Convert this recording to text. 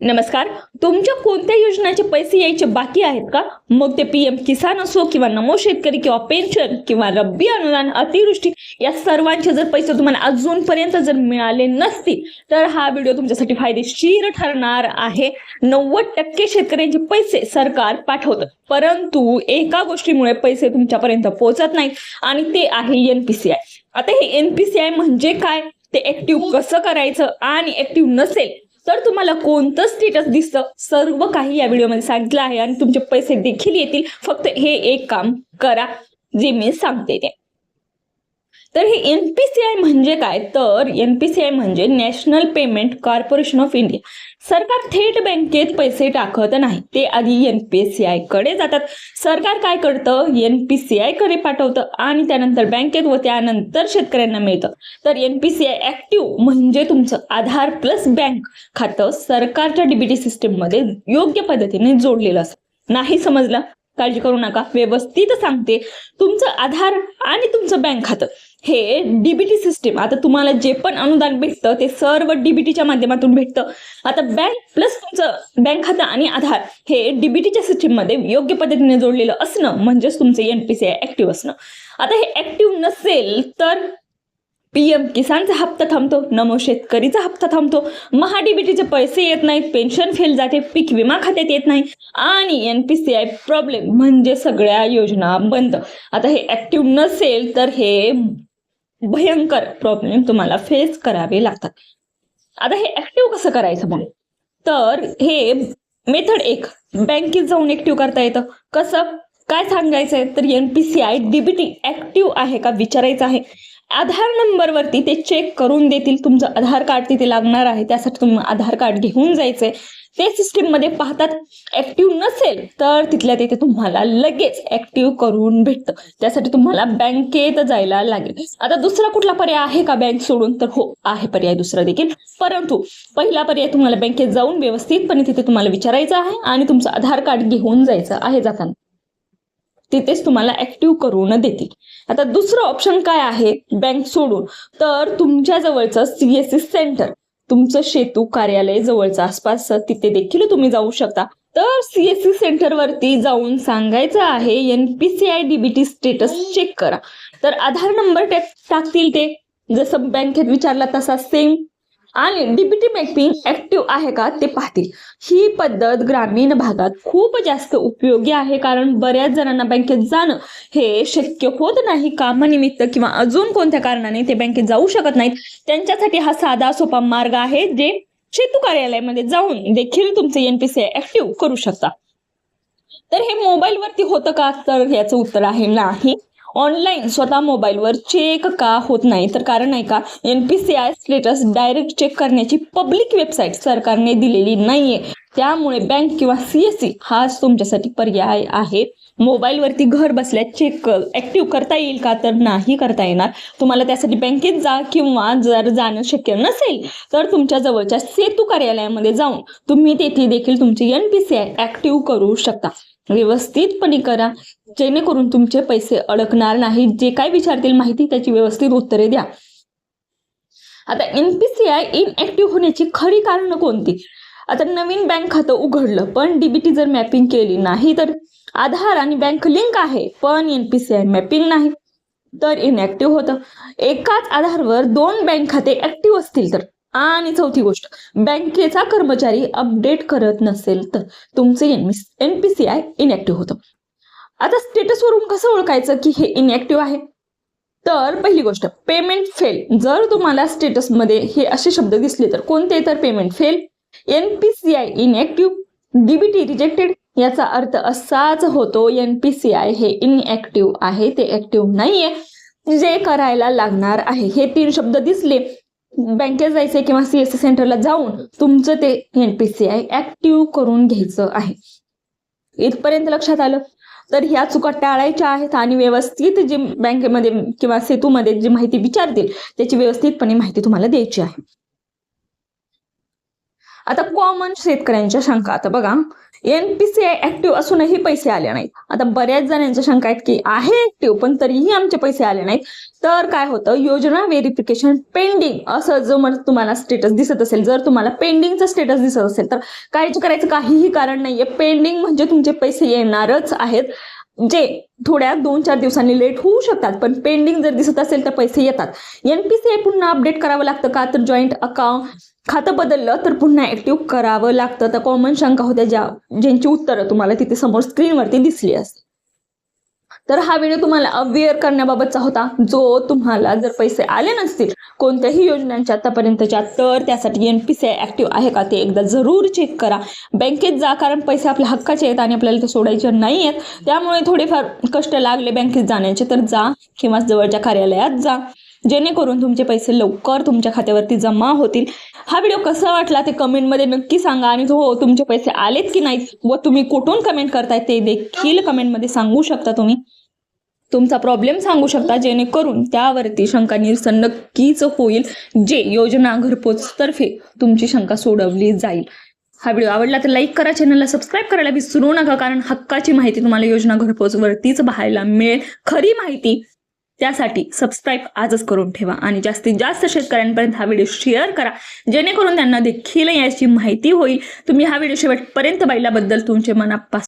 नमस्कार. तुमच्या कोणत्या योजनाचे पैसे यायचे बाकी आहेत का? मग ते पीएम किसान असो किंवा नमो शेतकरी किंवा पेन्शन किंवा रब्बी अनुदान अतिवृष्टी या सर्वांचे जर पैसे तुम्हाला अजूनपर्यंत जर मिळाले नसतील तर हा व्हिडिओ तुमच्यासाठी फायदेशीर ठरणार आहे. नव्वद टक्के शेतकऱ्यांचे पैसे सरकार पाठवतं. परंतु एका गोष्टीमुळे पैसे तुमच्यापर्यंत पोहोचत नाहीत आणि ते आहे एनपीसीआय आता हे एनपीसीआय म्हणजे काय? ते ऍक्टिव्ह कसं करायचं आणि ऍक्टिव्ह नसेल तर तुम्हाला कोणतं स्टेटस दिसतं? सर्व काही या व्हिडिओमध्ये सांगितलं आहे आणि तुमचे पैसे देखील येतील. फक्त हे एक काम करा जे मी सांगते ते. तर हे एनपीसीआय म्हणजे काय? तर एनपीसीआय म्हणजे national payment corporation of India सरकार थेट बँकेत पैसे टाकत नाही. ते आधी एनपीसीआयकडे जातात. सरकार काय करतं? एनपीसीआयकडे पाठवतं आणि त्यानंतर बँकेत व त्यानंतर शेतकऱ्यांना मिळतं. तर एनपीसीआय ऍक्टिव्ह म्हणजे तुमचं आधार प्लस बँक खातं सरकारच्या डीबीटी सिस्टीममध्ये योग्य पद्धतीने जोडलेलं असतं. नाही समजलं? काळजी करू नका. व्यवस्थित सांगते. तुमचं आधार आणि तुमचं बँक खातं. हे डीबीटी सिस्टीम आता तुम्हाला जे पण अनुदान भेटतं ते सर्व डीबीटीच्या माध्यमातून भेटतं. आता बँक प्लस तुमचं बँक खातं आणि आधार हे डीबीटीच्या सिस्टीममध्ये योग्य पद्धतीने जोडलेलं असणं म्हणजेच तुमचं एनपीसीआय ऍक्टिव्ह असणं. आता हे ऍक्टिव्ह नसेल तर पीएम किसानचा हप्ता थांबतो नमो शेतकरीचा हप्ता थांबतो. महाडीबीटीचे पैसे येत नाहीत पेन्शन फेल जाते पीक विमा खात्यात येत नाही आणि एनपीसीआय प्रॉब्लेम म्हणजे सगळ्या योजना बंद. आता हे ऍक्टिव्ह नसेल तर हे भयंकर प्रॉब्लेम तुम्हाला फेस करावे लागतात. आता हे ऍक्टिव्ह कसं करायचं मग? तर हे मेथड एक. बँकेत जाऊन ऍक्टिव्ह करता येतं. कसं? काय सांगायचंय? तर एनपीसीआय डीबीटी ऍक्टिव्ह आहे का? विचारायचं आहे. आधार नंबरवरती ते चेक करून देतील तुमचं आधार कार्ड तिथे लागणार आहे. त्यासाठी तुम्ही आधार कार्ड घेऊन जायचंय. ते सिस्टीममध्ये पाहतात ऍक्टिव्ह नसेल तर तिथल्या तिथे तुम्हाला लगेच ऍक्टिव्ह करून भेटतं. त्यासाठी तुम्हाला बँकेत जायला लागेल. आता दुसरा कुठला पर्याय आहे का बँक सोडून? तर हो आहे पर्याय दुसरा देखील. परंतु पहिला पर्याय तुम्हाला बँकेत जाऊन व्यवस्थितपणे तिथे तुम्हाला विचारायचं आहे आणि तुमचं आधार कार्ड घेऊन जायचं आहे जाताना. तिथेच तुम्हाला ऍक्टिव्ह करून देतील. आता दुसरं ऑप्शन काय आहे? बँक सोडून. तर तुमच्या जवळचं सीएससी सेंटर तुमचं शेतू कार्यालय जवळचं आसपास तिथे देखील तुम्ही जाऊ शकता. तर सीएससी सेंटरवरती जाऊन सांगायचं आहे एनपीसीआय डीबीटी स्टेटस चेक करा. तर आधार नंबर टाकतील ते. जसं बँकेत विचारला तसा सेम आणि डीबीटी मॅपिंग ऍक्टिव्ह आहे का ते पाहतील. ही पद्धत ग्रामीण भागात खूप जास्त उपयोगी आहे कारण बऱ्याच जणांना बँकेत जाणं हे शक्य होत नाही. कामानिमित्त किंवा अजून कोणत्या कारणाने ते बँकेत जाऊ शकत नाहीत. त्यांच्यासाठी हा साधा सोपा मार्ग आहे जे शेतू कार्यालयामध्ये जाऊन देखील तुमचे एनपीसी ऍक्टिव्ह करू शकता. तर हे मोबाईलवरती होतं का? तर याचं उत्तर आहे नाही. ऑनलाईन स्वतः मोबाईलवर चेक का होत नाही? तर कारण आहे का N P C I status direct check करण्याची पब्लिक वेबसाईट सरकारने दिलेली नाहीये. त्यामुळे बँक किंवा सीएससी हाच तुमच्यासाठी पर्याय आहे. मोबाईलवरती घर बसल्या चेक ऍक्टिव्ह करता येईल का? तर नाही करता येणार. तुम्हाला त्यासाठी बँकेत जा किंवा जर जाणं शक्य नसेल तर तुमच्या जवळच्या सेतू कार्यालयामध्ये जाऊन तुम्ही तेथे देखील तुमची N P C I active करू शकता. व्यवस्थितपणे करा. जेणेकरून तुमचे पैसे अडकणार नाही. जे काय विचारतील माहिती त्याची व्यवस्थित उत्तरे द्या. आता एनपीसीआय इनऍक्टिव्ह होण्याची खरी कारणं कोणती? आता नवीन बँक खातं उघडलं पण डीबीटी जर मॅपिंग केली नाही तर आधार आणि बँक लिंक आहे पण एनपीसीआय मॅपिंग नाही. तर इनॅक्टिव्ह होतं. एकाच आधारवर दोन बँक खाते ऍक्टिव्ह असतील तर. आणि चौथी गोष्ट बँकेचा कर्मचारी अपडेट करत नसेल तर तुमचे एनपीसीआय इनॅक्टिव्ह होतं. आता स्टेटसवरून कसं ओळखायचं की हे इनॅक्टिव्ह आहे? तर पहिली गोष्ट पेमेंट फेल जर तुम्हाला स्टेटसमध्ये हे असे शब्द दिसले तर कोणते? तर payment fail NPCI inactive DBT rejected याचा अर्थ असाच होतो. एनपीसीआय हे इनएक्टिव्ह आहे ते ऍक्टिव्ह नाहीये. जे करायला लागणार आहे. हे तीन शब्द दिसले. बँकेत जायचे किंवा सीएससी सेंटरला जाऊन तुमचं ते एनपीसीआय ऍक्टिव्ह करून घ्यायचं आहे. इथपर्यंत लक्षात आलं? तर ह्या चुका टाळायच्या आहेत आणि व्यवस्थित जी बँकेमध्ये किंवा सेतूमध्ये जी माहिती विचारतील त्याची व्यवस्थितपणे माहिती तुम्हाला द्यायची आहे. आता कॉमन शेतकऱ्यांच्या शंका. आता बघा एनपीसीआय ऍक्टिव्ह असूनही पैसे आले नाहीत. आता बऱ्याच जणांच्या शंका आहेत की आहे ऍक्टिव्ह पण तरीही आमचे पैसे आले नाहीत. तर काय होतं? योजना व्हेरिफिकेशन पेंडिंग असं जो तुम्हाला स्टेटस दिसत असेल जर तुम्हाला पेंडिंगचा स्टेटस दिसत असेल तर काळजी करायचं काहीही कारण नाहीये. पेंडिंग म्हणजे तुमचे पैसे येणारच आहेत. जे थोड्या दोन चार दिवसांनी लेट होऊ शकतात पण पेंडिंग जर दिसत असेल तर पैसे येतात. एनपीसीआय पुन्हा अपडेट करावं लागतं का? तर जॉईंट अकाउंट खातं बदललं तर पुन्हा ऍक्टिव्ह करावं लागतं. तर कॉमन शंका होत्या ज्या ज्यांची उत्तरं तुम्हाला तिथे समोर स्क्रीनवरती दिसली असते तर हा व्हिडिओ तुम्हाला अवेअर करण्याबाबतचा होता. जो तुम्हाला जर पैसे आले नसतील कोणत्याही योजनांच्या आतापर्यंतच्या तर त्यासाठी एनपीसीआय ऍक्टिव्ह आहे का ते एकदा जरूर चेक करा. बँकेत जा कारण पैसे आपल्या हक्काचे आहेत आणि आपल्याला ते सोडायचे नाही आहेत. त्यामुळे थोडेफार कष्ट लागले बँकेत जाण्याचे तर जा किंवा जवळच्या कार्यालयात जा. जेणेकरून तुमचे पैसे लवकर तुमच्या खात्यावरती जमा होतील. हा व्हिडिओ कसा वाटला ते कमेंटमध्ये नक्की सांगा आणि हो तुमचे पैसे आलेत की नाहीत व तुम्ही कुठून कमेंट करताय ते देखील कमेंटमध्ये सांगू शकता तुम्ही. तुमचा प्रॉब्लेम सांगू शकता जेणेकरून त्यावरती शंका निरसन नक्कीच होईल जे योजना घरपोचतर्फे तुमची शंका सोडवली जाईल. हा व्हिडिओ आवडला तर लाईक करा चॅनलला सबस्क्राईब करायला विसरू नका कारण हक्काची माहिती तुम्हाला योजना घरपोच वरतीच पाहायला मिळेल. खरी माहिती त्यासाठी सबस्क्राईब आजच करून ठेवा. आणि जास्तीत जास्त शेतकऱ्यांपर्यंत हा व्हिडिओ शेअर करा. जेणेकरून त्यांना देखील याची माहिती होईल. तुम्ही हा व्हिडिओ शेवटपर्यंत पाहिल्याबद्दल तुमचे मनापासून